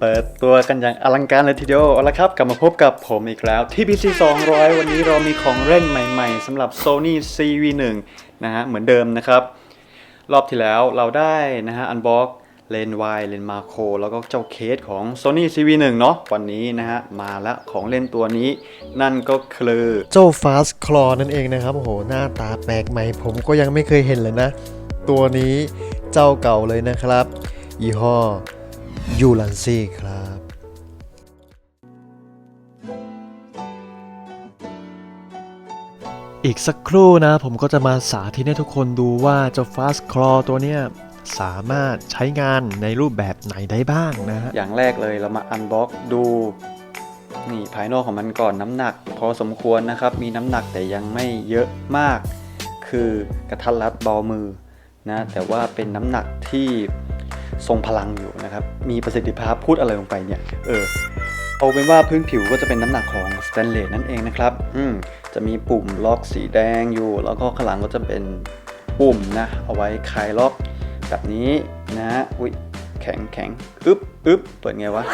เปิดตัวกันอย่างอลังการเลยทีเดียวเอาละครับ กลับมาพบกับผมอีกแล้วที่ PC 200 วันนี้เรามีของเล่นใหม่ๆสำหรับ Sony CV1 นะฮะ เหมือนเดิมนะครับ รอบที่แล้วเราได้นะฮะอันบ็อกเลนวายเลนมาโคแล้วก็เจ้าเคสของ Sony CV1 เนาะวันนี้นะฮะ มาแล้วของเล่นตัวนี้ นั่นก็คือเจ้า Fast Claw นั่นเองนะครับ โอ้โห หน้าตาแปลกใหม่ผมก็ยังไม่เคยเห็นเลยนะ ตัวนี้เจ้าเก่าเลยนะครับ ยี่ห้อ ยูลันซี่ครับอีกสักครู่นะ ผมก็จะมาสาธิตให้ทุกคนดูว่าเจ้า Fast Claw ตัวเนี้ยสามารถใช้งานในรูปแบบไหนได้บ้างนะฮะอย่างแรกเลยเรามาอันบ็อกดู นี่ภายนอกของมันก่อนน้ำหนัก พอสมควรนะครับ มีน้ำหนักแต่ยังไม่เยอะมาก คือกระทัดรัดเบามือนะ แต่ว่าเป็นน้ำหนักที่ ทรงพลังอยู่นะครับ มีประสิทธิภาพพูดอะไรลงไปเนี่ย เออ เอาเป็นว่าพื้นผิวก็จะเป็นน้ำหนักของสแตนเลสนั่นเองนะครับ อืม จะมีปุ่มล็อกสีแดงอยู่ แล้วก็ข้างหลังก็จะเป็นปุ่มนะ เอาไว้คลายล็อก แบบนี้นะ อุ้ยแข็งแข็งอึ๊บอึ๊บเปิดไงวะ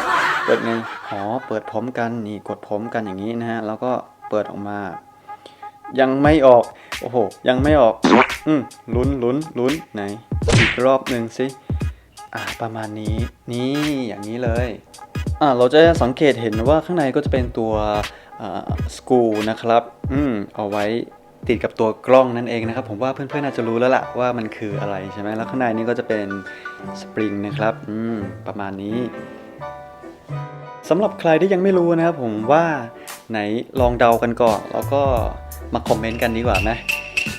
เปิดไงอ๋อ เปิดพร้อมกัน นี่กดพร้อมกันอย่างนี้นะฮะ แล้วก็เปิดออกมา ยังไม่ออก โอ้โห ยังไม่ออก อืมลุ้นลุ้นลุ้นไหน อีกรอบหนึ่งสิ อ่าประมาณนี้นี่อย่างนี้เลยอ่าเราจะสังเกตเห็นว่าข้างในก็จะเป็นตัวสกูนะครับอืมเอาไว้ติดกับตัวกล้องนั่นเองนะครับ ผมว่าเพื่อนๆน่าจะรู้แล้วล่ะว่ามันคืออะไรใช่ไหมแล้วข้างในนี่ก็จะเป็นสปริงนะครับอืมประมาณนี้สำหรับใครที่ยังไม่รู้นะครับผมว่าไหนลองเดากันก่อน แล้วก็มาคอมเมนต์กันดีกว่าไหม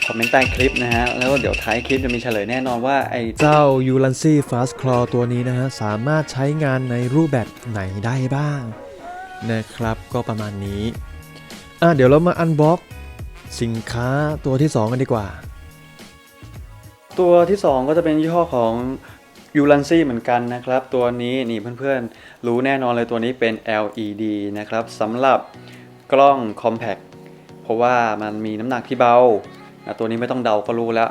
คอมเมนต์ใต้คลิปนะฮะ แล้วเดี๋ยวท้ายคลิปจะมีเฉลยแน่นอนว่าไอ้เจ้า u l a n c y Fast Claw ตัวนี้นะฮะ สามารถใช้งานในรูปแบบไหนได้บ้าง นะครับก็ประมาณนี้ อะเดี๋ยวเรามาอันบ็อกสินค้าตัวที่ 2 กันดีกว่า ตัวที่ 2 ก็จะเป็นยี่ห้อของ u l a n c y เหมือนกันนะครับ ตัวนี้นี่เพื่อนๆ รู้แน่นอนเลยตัวนี้เป็น LED นะครับสำหรับกล้อง Compact เพราะว่ามันมีน้ำหนักที่เบา ตัวนี้ไม่ต้องเดาก็รู้แล้ว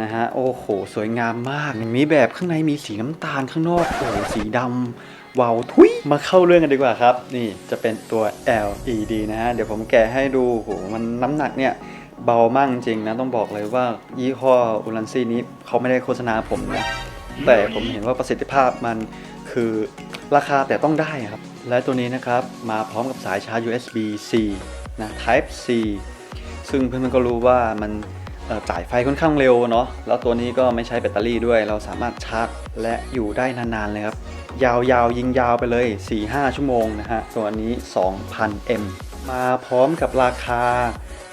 นะฮะโอ้โห สวยงามมาก มีแบบข้างในมีสีน้ำตาลข้างนอกโอ้สีดำวาวทุยมาเข้าเรื่องกันดีกว่าครับ นี่จะเป็นตัว LED นะฮะ เดี๋ยวผมแกะให้ดูโหมันน้ำหนักเนี่ยเบามากจริงนะ ต้องบอกเลยว่ายี่ห้ออุลันซี่นี้เขาไม่ได้โฆษณาผมนะแต่ผมเห็นว่าประสิทธิภาพมันคือราคาแต่ต้องได้ครับ และตัวนี้นะครับ มาพร้อมกับสายชาร์จ USB-C นะ Type C ซึ่งเพื่อนๆก็รู้ว่ามันจ่ายไฟค่อนข้างเร็วเนาะแล้วตัวนี้ก็ไม่ใช้แบตเตอรี่ด้วย เราสามารถชาร์จและอยู่ได้นานๆเลยครับ ยาวๆ ยิงยาวไปเลย 4-5 ชั่วโมงนะฮะตัวนี้ 2,000 m มาพร้อมกับราคา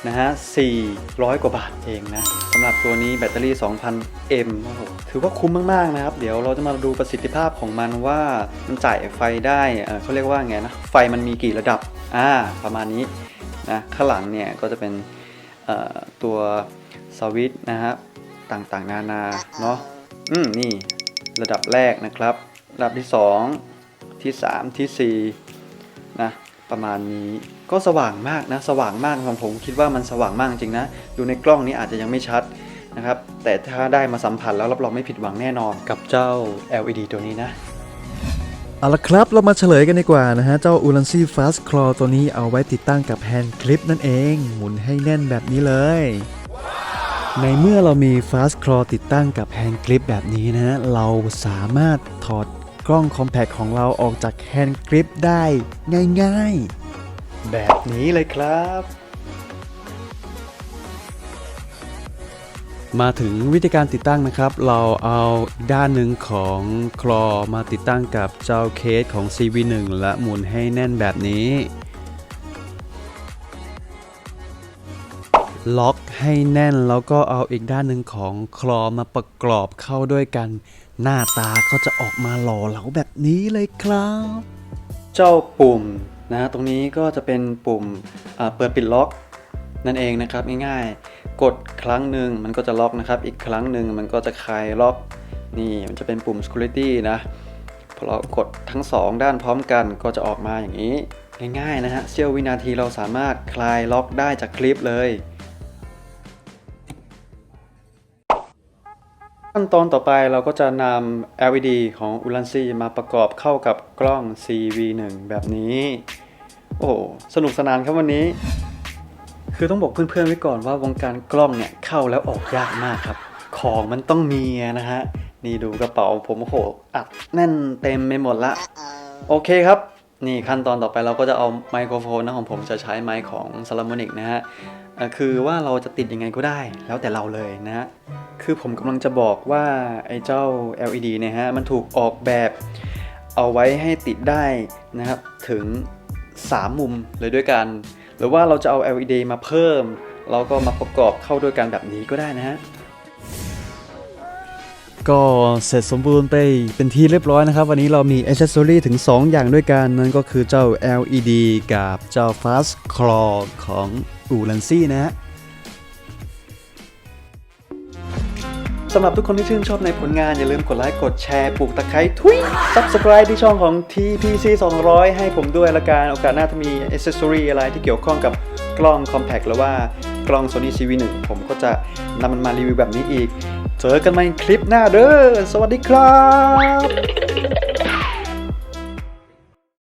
นะฮะ 400 กว่าบาทเองนะสำหรับตัวนี้แบตเตอรี่ 2,000 m โอ้โหถือว่าคุ้มมาก ๆ นะครับ เดี๋ยวเราจะมาดูประสิทธิภาพของมันว่ามันจ่ายไฟได้ เขาเรียกว่าไงนะ ไฟมันมีกี่ระดับ อ่า ประมาณนี้นะ ข้างหลังเนี่ยก็จะเป็น ตัวสวิตช์นะฮะต่างๆ นานาเนาะอืมนี่ระดับแรกนะครับ ระดับที่ 2 ที่ 3 ที่4นะประมาณนี้ก็สว่างมากนะสว่างมากของผมคิดว่ามันสว่างมากจริงนะดูในกล้องนี้อาจจะยังไม่ชัดนะครับ แต่ถ้าได้มาสัมผัสแล้วรับรองไม่ผิดหวังแน่นอนกับเจ้า LED ตัวนี้นะ เอาละครับเรามาเฉลยกันดีกว่านะฮะ เจ้า u l a n c y Fast Claw ตัวนี้เอาไว้ติดตั้งกับแฮนด์คลิปนั่นเอง หมุนให้แน่นแบบนี้เลย ในเมื่อเรามี Fast Claw ติดตั้งกับแฮนด์คลิปแบบนี้นะฮะ เราสามารถถอดกล้อง Compact ของเราออกจากแฮนด์คลิปได้ง่ายๆ แบบนี้เลยครับ มาถึงวิธีการติดตั้งนะครับ เราเอาด้านหนึ่งของคลอมาติดตั้งกับเจ้าเคสของ CV1 และหมุนให้แน่นแบบนี้ ล็อกให้แน่นแล้วก็เอาอีกด้านหนึ่งของคลอมาประกอบเข้าด้วยกัน หน้าตาก็จะออกมาหล่อเหลาแบบนี้เลยครับ เจ้าปุ่มนะตรงนี้ก็จะเป็นปุ่มเปิดปิดล็อก นั่นเองนะครับง่ายๆ กดครั้งหนึ่งมันก็จะล็อกนะครับ อีกครั้งหนึ่งมันก็จะคลายล็อกนี่มันจะเป็นปุ่ม security นะพอเรากดทั้งสองด้านพร้อมกันก็จะออกมาอย่างนี้ ง่ายๆนะฮะเสี้ยววินาทีเราสามารถคลายล็อกได้จากคลิปเลยขั้นตอนต่อไปเราก็จะนำ LED ของ u l a n c y มาประกอบเข้ากับกล้อง CV1 แบบนี้ โอ้สนุกสนานครับวันนี้ คือต้องบอกเพื่อนๆไว้ก่อนว่าวงการกล้องเนี่ยเข้าแล้วออกยากมากครับ ของมันต้องมีนะฮะ นี่ดูกระเป๋าผมโอ้โหอัดแน่นเต็มไปหมดละ โอเคครับ นี่ขั้นตอนต่อไปเราก็จะเอาไมโครโฟนนะของผมจะใช้ไมค์ของ s a l a m o n i c นะฮะอะคือว่าเราจะติดยังไงก็ได้แล้วแต่เราเลยนะฮะ คือผมกำลังจะบอกว่าไอ้เจ้า LED เนี่ยฮะ มันถูกออกแบบเอาไว้ให้ติดได้นะครับถึง 3 มุมเลยด้วยกัน หรือว่าเราจะเอา LED มาเพิ่ม เราก็มาประกอบเข้าด้วยกันแบบนี้ก็ได้นะฮะก็เสร็จสมบูรณ์ไปเป็นที่เรียบร้อยนะครับ วันนี้เรามีอ c c e s s o r y ถึง 2 อย่างด้วยกัน นั่นก็คือเจ้า LED กับเจ้า Fast Claw ของ u l a n c y นะฮะ สำหรับทุกคนที่ชื่นชอบในผลงาน อย่าลืมกดไลค์กดแชร์ปลูกตะไคร้ทุย Subscribe ที่ช่องของ TPC 200 ให้ผมด้วยละกันโอกาสหน้าถ้ามีอ c c e s s o r y อะไรที่เกี่ยวข้องกับกล้อง Compact หรือว่ากล้อง Sony CV1 ผมก็จะนำมันมารีวิวแบบนี้อีก เจอกันใหม่คลิปหน้าเด้อสวัสดีครับ